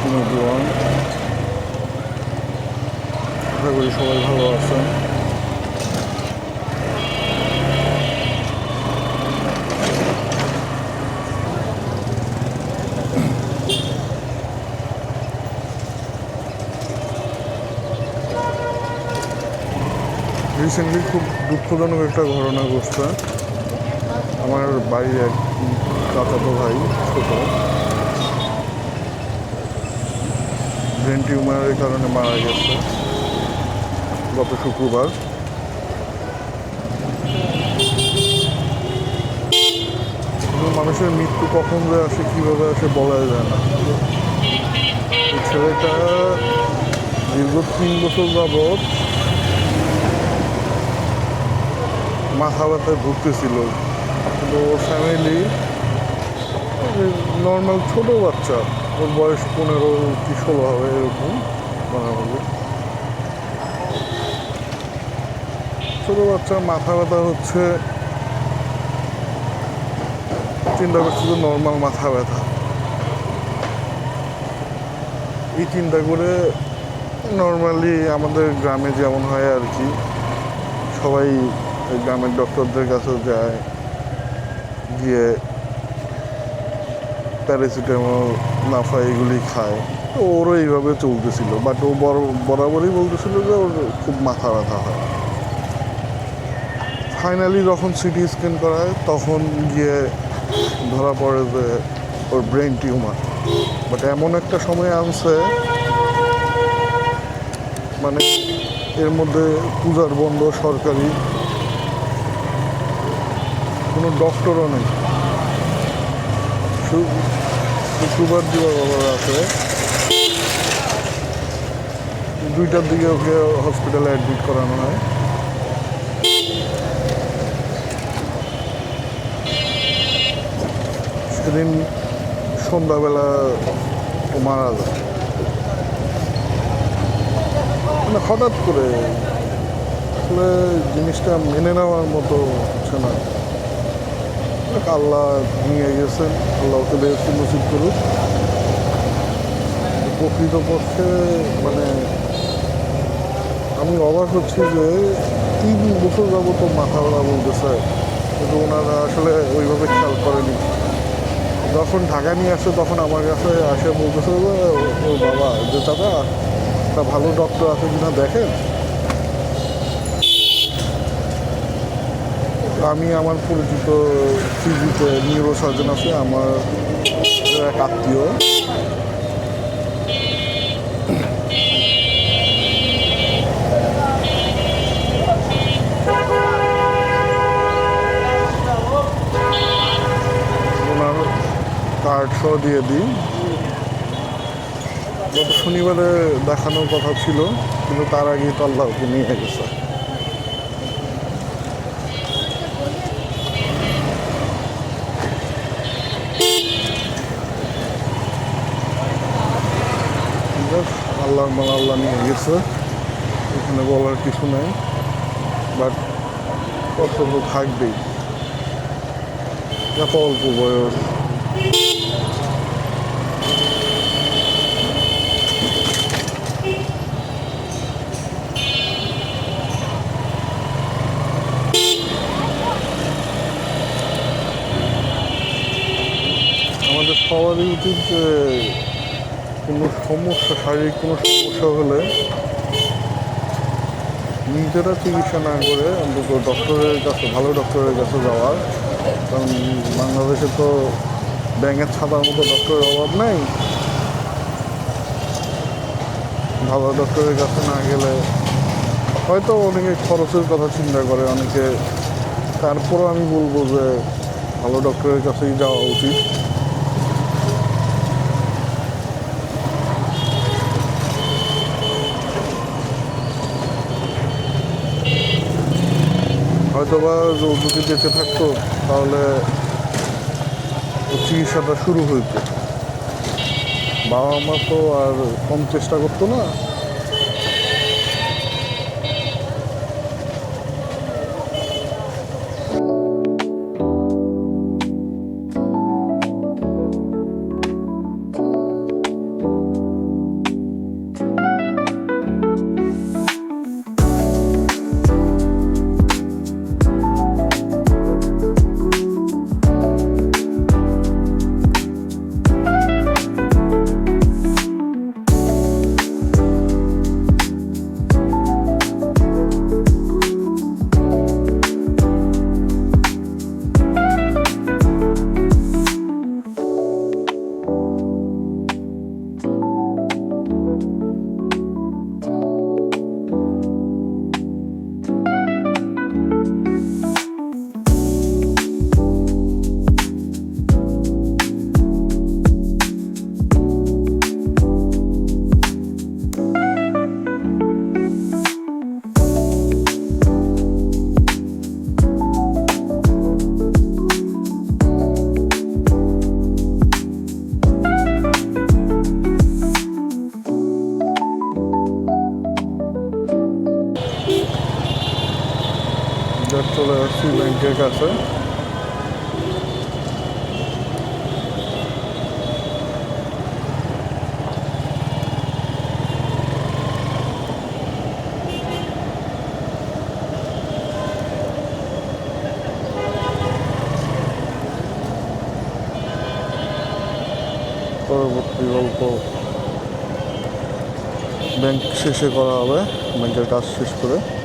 আলাইকুম এভরিওয়ান। আশা করি সবাই ভালো আছেন। রিসেন্টলি খুব দুঃখজনক একটা ঘটনা ঘটছে। আমার বাড়ির এক চাচাতো ভাই, ছোটো। ব্রেন টিউমারের কারণে মারা গেছে গত শুক্রবার। মানুষের মৃত্যু কখন যে আসে, কীভাবে আসে বলা যায় না। ছেলেটা দীর্ঘ তিন বছর যাবৎ মাথা ব্যথায় ভুগতেছিল। কিন্তু ওর ফ্যামিলি নর্মাল ছোট বাচ্চা। ওর বয়স পনেরো কি ষোলো হবে, এরকম হবে। ছোট বাচ্চার মাথা ব্যথা হচ্ছে। চিন্তা করছি যে নর্মাল মাথা ব্যথা। এই চিন্তা করে নর্মালি আমাদের গ্রামে যেমন হয় আর কি, সবাই গ্রামের ডক্টরদের কাছে যায়। গিয়ে প্যারাসিটামল নাফা এগুলি খায়। তো ওরও এইভাবে চলতেছিল। বাট ও বরাবরই বলতেছিল যে ওর খুব মাথা ব্যথা হয়। ফাইনালি যখন সিটি স্ক্যান করায়, তখন গিয়ে ধরা পড়ে যে ওর ব্রেন টিউমার বাট এমন একটা সময় আনছে মানে এর মধ্যে পূজার বন্ধ, সরকারি। কোনো ডক্টরও নেই। শুক্রবার দিবা বাবার আছে। দুইটার দিকে ওকে হসপিটালে অ্যাডমিট করানো হয়। সেদিন সন্ধ্যাবেলা ও মারা যায়। মানে হঠাৎ করে আসলে জিনিসটা মেনে নেওয়ার মতো হচ্ছে না। আল্লাহ নিয়ে গেছেন, আল্লাহ ওকে বেশি নসিব করুক। প্রকৃতপক্ষে মানে আমি অবাক হচ্ছি যে তিন বছর যাব তো মাথা ব্যথা বলতেছে। কিন্তু ওনারা আসলে ওইভাবে খেয়াল করেনি। যখন ঢাকা নিয়ে আসছে তখন আমার কাছে আসে বলতেছে যে ওর বাবা, যে দাদা একটা ভালো ডক্টর আছে কিনা দেখেন? আমি আমার পরিচিত ফিজিতে নিউরো সার্জন আছে, আমার এক আত্মীয়। ওনার দিয়ে দিই। গত শনিবারে দেখানোর কথা ছিল, কিন্তু তার আগেই তো নিয়ে গেছে। আল্লাহর মাল আল্লাহ নিয়ে গেছে এখানে বলার কিছু নেই বাট কর্তব্য থাকবেই এত অল্প বয়স আমাদের সবারই উচিত যে কোনো সমস্যা, শারীরিক কোনো সমস্যা হলে নিজেরা চিকিৎসা না করে অন্তত ডক্টরের কাছে, ভালো ডক্টরের কাছে যাওয়ার। কারণ বাংলাদেশে তো ব্যাঙের ছাতার মতো ডক্টরের অভাব নেই। ভালো ডক্টরের কাছে না গেলে হয়তো অনেকে খরচের কথা চিন্তা করে, অনেকে। তারপরও আমি বলব যে ভালো ডক্টরের কাছেই যাওয়া উচিত। হয়তো বা যদি বেঁচে থাকতো, তাহলে চিকিৎসাটা শুরু হইতো। বাবা মা তো আর কম চেষ্টা করতো না। চলে আসছি ব্যাংকের কাছে। পরবর্তী গল্প। ব্যাংক শেষে করা হবে ব্যাংকের কাজ শেষ করে।